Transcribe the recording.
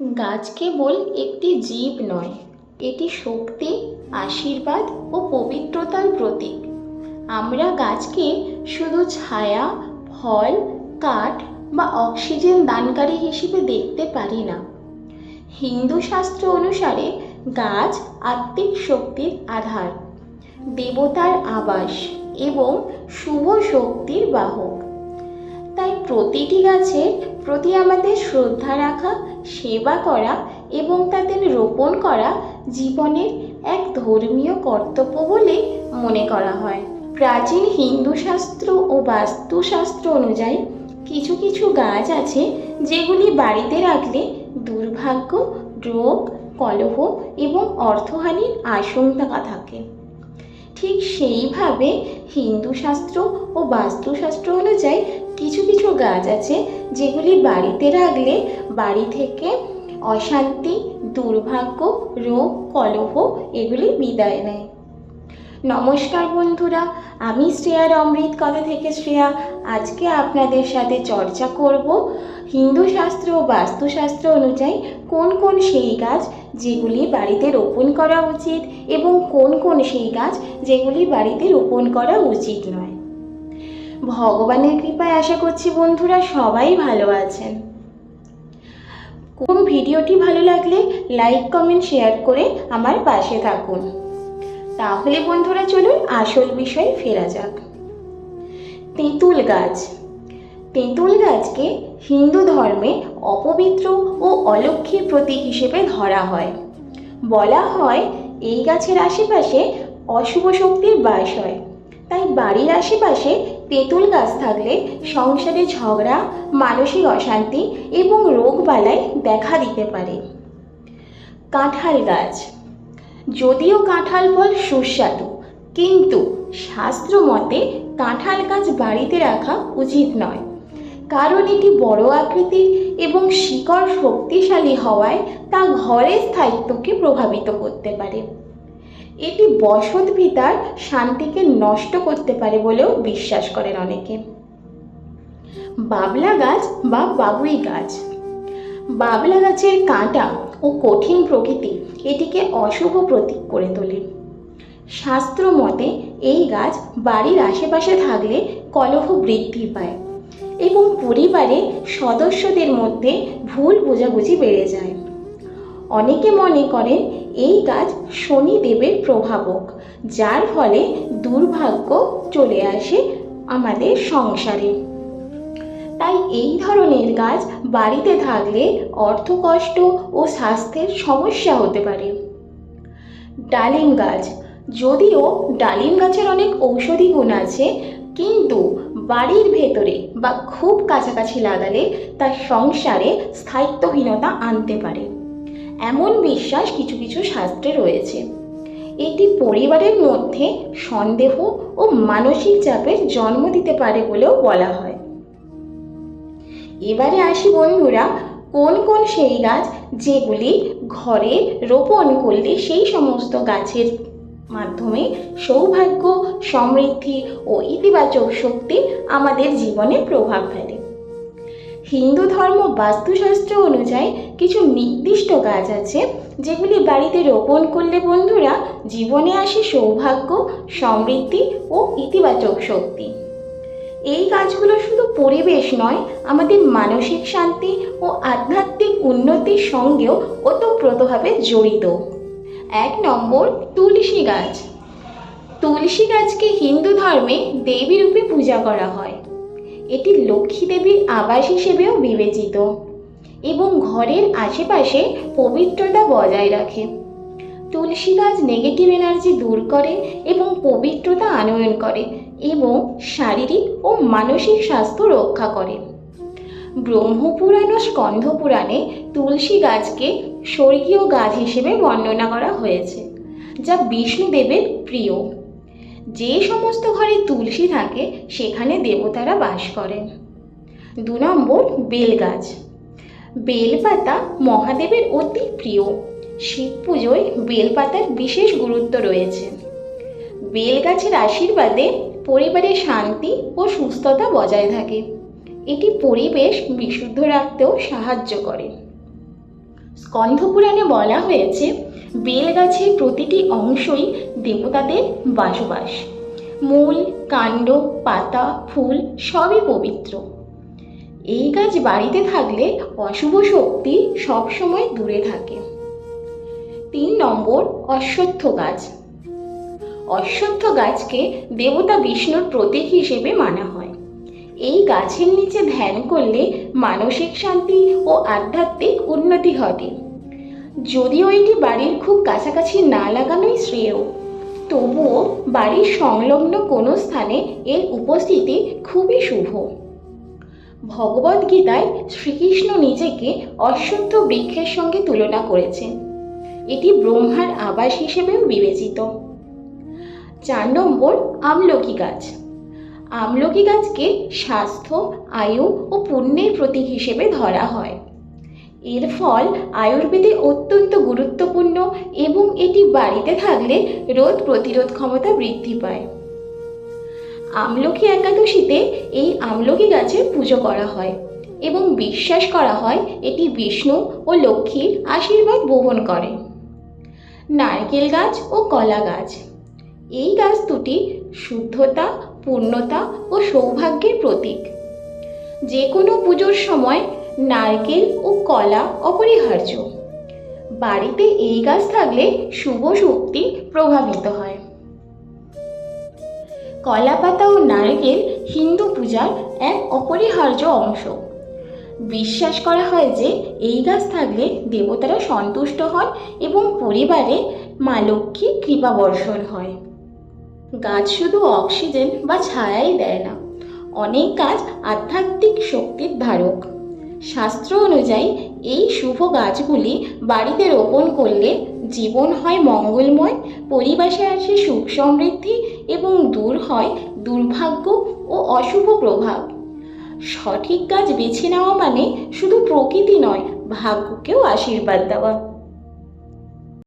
গাছ কেবল একটি জীব নয়, এটি শক্তি, আশীর্বাদ ও পবিত্রতার প্রতীক। আমরা গাছকে শুধু ছায়া, ফল, কাঠ বা অক্সিজেন দানকারী হিসেবে দেখতে পারি না। হিন্দু শাস্ত্র অনুসারে গাছ আত্মিক শক্তির আধার, দেবতার আবাস এবং শুভ শক্তির বাহক। তাই প্রতিটি গাছের প্রতি আমাদের শ্রদ্ধা রাখা, সেবা করা এবং তাদের রোপণ করা জীবনের এক ধর্মীয় কর্তব্য বলে মনে করা হয়। প্রাচীন হিন্দু শাস্ত্র ও বাস্তুশাস্ত্র অনুযায়ী কিছু কিছু গাছ আছে যেগুলি বাড়িতে রাখলে দুর্ভাগ্য, রোগ, কলহ এবং অর্থহানির আশঙ্কা থাকে। ঠিক সেইভাবে হিন্দু শাস্ত্র ও বাস্তুশাস্ত্র অনুযায়ী কিছু কিছু গাছ আছে যেগুলি বাড়িতে রাখলে বাড়ি থেকে অশান্তি, দুর্ভাগ্য, রোগ, কলহ এগুলি বিদায় নেয়। নমস্কার বন্ধুরা, আমি শ্রেয়ার অমৃত কথা থেকে শ্রেয়া? আজকে আপনাদের সাথে চর্চা করব হিন্দু শাস্ত্র ও বাস্তুশাস্ত্র অনুযায়ী কোন কোন সেই গাছ যেগুলি বাড়িতে রোপণ করা উচিত এবং কোন কোন সেই গাছ যেগুলি বাড়িতে রোপণ করা উচিত নয়। ভগবানের কৃপায় আশা করছি বন্ধুরা সবাই ভালো আছেন। কোন ভিডিওটি ভালো লাগলে লাইক, কমেন্ট, শেয়ার করে আমার পাশে থাকুন। তাহলে বন্ধুরা চলুন আসল বিষয়ে ফেরা যাক। তেঁতুল গাছ। তেঁতুল গাছকে হিন্দু ধর্মে অপবিত্র ও অলক্ষীর প্রতীক হিসেবে ধরা হয়। বলা হয়, এই গাছের আশেপাশে অশুভ শক্তির বাস হয়। তাই বাড়ির আশেপাশে তেঁতুল গাছ থাকলে সংসারে ঝগড়া, মানসিক অশান্তি এবং রোগ রোগবালাই দেখা দিতে পারে। কাঁঠাল গাছ। যদিও কাঁঠাল ফল সুস্বাদু, কিন্তু শাস্ত্র মতে কাঁঠাল গাছ বাড়িতে রাখা উচিত নয়। কারণ এটি বড় আকৃতির এবং শিকড় শক্তিশালী হওয়ায় তা ঘরের স্থায়িত্বকে প্রভাবিত করতে পারে। এটি বসত ভিতার শান্তিকে নষ্ট করতে পারে বলেও বিশ্বাস করেন অনেকে। বাবলা গাছ বা বাবুই গাছ। বাবলা গাছের কাঁটা ও কঠিন প্রকৃতি এটিকে অশুভ প্রতীক করে তোলে। শাস্ত্র মতে এই গাছ বাড়ির আশেপাশে থাকলে কলহ বৃদ্ধি পায়। এবং পরিবারে সদস্যদের মধ্যে ভুল বোঝাবুঝি বেড়ে যায়। অনেকে মনে করেন এই গাছ শনিদেবের প্রভাবক, যার ফলে দুর্ভাগ্য চলে আসে আমাদের সংসারে। তাই এই ধরনের গাছ বাড়িতে থাকলে অর্থকষ্ট ও স্বাস্থ্যের সমস্যা হতে পারে। ডালিম গাছ, যদিও ডালিম গাছের অনেক ঔষধি গুণ আছে কিন্তু বাড়ির ভেতরে বা খুব কাছাকাছি লাগালে তার সংসারে স্থায়িত্বহীনতা আনতে পারে। এমন বিশ্বাস কিছু কিছু শাস্ত্রে রয়েছে। এটি পরিবারের মধ্যে সন্দেহ ও মানসিক চাপের জন্ম দিতে পারে বলেও বলা হয়। এবারে আসি বন্ধুরা, কোন কোন সেই গাছ যেগুলি ঘরে রোপণ করলে সেই সমস্ত গাছের মাধ্যমে সৌভাগ্য, সমৃদ্ধি ও ইতিবাচক শক্তি আমাদের জীবনে প্রভাব ফেলে। হিন্দু ধর্ম বাস্তুশাস্ত্র অনুযায়ী কিছু নির্দিষ্ট গাছ আছে, যেগুলি বাড়িতে রোপণ করলে বন্ধুরা জীবনে আসে সৌভাগ্য, সমৃদ্ধি ও ইতিবাচক শক্তি। এই গাছগুলো শুধু পরিবেশ নয়, আমাদের মানসিক শান্তি ও আধ্যাত্মিক উন্নতির সঙ্গেও ওতপ্রোতভাবে জড়িত। এক নম্বর তুলসী গাছ। তুলসী গাছকে হিন্দু ধর্মে দেবী রূপে পূজা করা হয়। এটি লক্ষ্মী দেবীর আবাস হিসেবেও বিবেচিত এবং ঘরের আশেপাশে পবিত্রতা বজায় রাখে। তুলসী গাছ নেগেটিভ এনার্জি দূর করে এবং পবিত্রতা আনয়ন করে এবং শারীরিক ও মানসিক স্বাস্থ্য রক্ষা করে। ব্রহ্মপুরাণ ও স্কন্ধপুরাণে তুলসী গাছকে স্বর্গীয় গাছ হিসেবে বর্ণনা করা হয়েছে, যা বিষ্ণুদেবের প্রিয়। যে সমস্ত ঘরে তুলসী থাকে, সেখানে দেবতারা বাস করেন। দু নম্বর, বেল গাছ। বেলপাতা মহাদেবের অতি প্রিয়। শিব পুজোয় বেলপাতার বিশেষ গুরুত্ব রয়েছে। বেল গাছের আশীর্বাদে পরিবারে শান্তি ও সুস্থতা বজায় থাকে। এটি পরিবেশ বিশুদ্ধ রাখতেও সাহায্য করে। স্কন্ধপুরাণে বলা হয়েছে বেল গাছের প্রতিটি অংশই দেবতাদের বাসবাস। মূল, কাণ্ড, পাতা, ফুল সবই পবিত্র। এই গাছ বাড়িতে থাকলে অশুভ শক্তি সবসময় দূরে থাকে। তিন নম্বর, অশ্বত্থ গাছ। অশ্বত্থ গাছকে দেবতা বিষ্ণুর প্রতীক হিসেবে মানা হয়। এই গাছের নিচে ধ্যান করলে মানসিক শান্তি ও আধ্যাত্মিক উন্নতি ঘটে। যদিও এটি বাড়ির খুব কাছাকাছি না লাগানোই শ্রেয়, তবুও বাড়ির সংলগ্ন কোনো স্থানে এর উপস্থিতি খুবই শুভ। ভগবদ্গীতায় শ্রীকৃষ্ণ নিজেকে অশ্বত্থ বৃক্ষের সঙ্গে তুলনা করেছেন। এটি ব্রহ্মার আবাস হিসেবেও বিবেচিত। চার নম্বর আমলকি গাছ। আমলকি গাছকে স্বাস্থ্য, আয়ু ও পুণ্যের প্রতীক হিসেবে ধরা হয়। এর ফল আয়ুর্বেদে অত্যন্ত গুরুত্বপূর্ণ এবং এটি বাড়িতে থাকলে রোগ প্রতিরোধ ক্ষমতা বৃদ্ধি পায়। আমলকি একাদশীতে এই আমলকি গাছের পুজো করা হয় এবং বিশ্বাস করা হয় এটি বিষ্ণু ও লক্ষ্মীর আশীর্বাদ বহন করে। নারকেল গাছ ও কলা গাছ। এই গাছ দুটি শুদ্ধতা পূর্ণতা ও সৌভাগ্যের প্রতীক। যে কোনো পুজোর সময় নারকেল ও কলা অপরিহার্য। বাড়িতে এই গাছ থাকলে শুভ শক্তি প্রভাবিত হয়। কলা পাতা ও নারকেল হিন্দু পূজার এক অপরিহার্য অংশ। বিশ্বাস করা হয় যে এই গাছ থাকলে দেবতারা সন্তুষ্ট হন এবং পরিবারে মা লক্ষ্মী কৃপা বর্ষণ হয়। গাছ শুধু অক্সিজেন বা ছায়াই দেয় না, অনেক গাছ আধ্যাত্মিক শক্তির ধারক। শাস্ত্র অনুযায়ী এই শুভ গাছগুলি বাড়িতে রোপণ করলে জীবন হয় মঙ্গলময়, পরিবেশে আসে সুখ সমৃদ্ধি এবং দূর হয় দুর্ভাগ্য ও অশুভ প্রভাব। সঠিক গাছ বেছে নেওয়া মানে শুধু প্রকৃতি নয়, ভাগ্যকেও আশীর্বাদ দেওয়া।